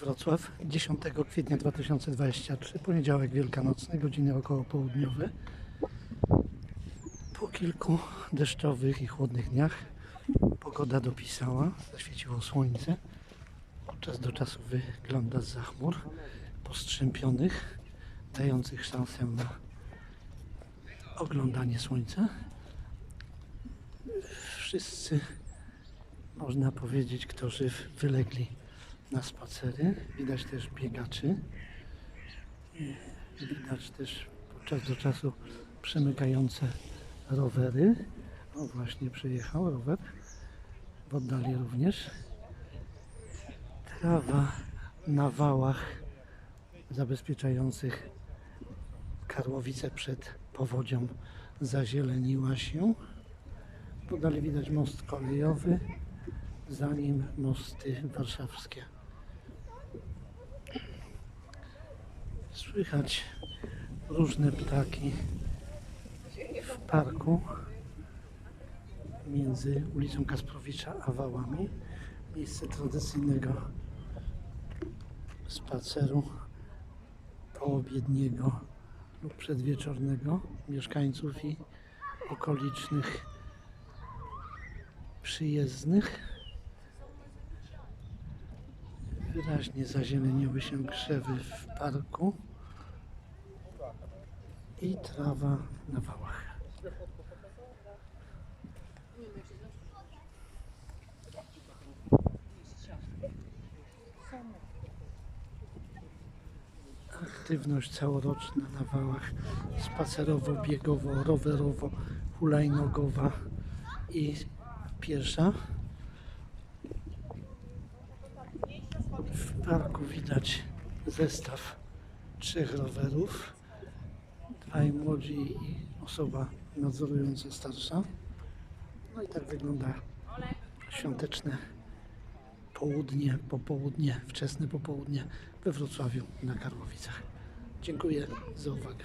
Wrocław, 10 kwietnia 2023, poniedziałek wielkanocny, godziny około południowe. Po kilku deszczowych i chłodnych dniach pogoda dopisała, zaświeciło słońce. Od czasu do czasu wygląda z chmur postrzępionych, dających szansę na oglądanie słońca. Wszyscy, można powiedzieć, którzy wylegli na spacery. Widać też biegaczy. Widać też od czasu do czasu przemykające rowery. O, właśnie przyjechał rower. W oddali również. Trawa na wałach zabezpieczających Karłowice przed powodzią zazieleniła się. Podali widać most kolejowy, za nim mosty warszawskie. Słychać różne ptaki w parku między ulicą Kasprowicza a Wałami. Miejsce tradycyjnego spaceru poobiedniego lub przedwieczornego mieszkańców i okolicznych przyjezdnych. Wyraźnie zazieleniły się krzewy w parku i trawa na wałach. Aktywność całoroczna na wałach spacerowo, biegowo, rowerowo, hulajnogowa i piesza. W parku widać zestaw trzech rowerów. Dwaj młodzi i osoba nadzorująca starsza. No i tak wygląda świąteczne południe, popołudnie, wczesne popołudnie we Wrocławiu na Karłowicach. Dziękuję za uwagę.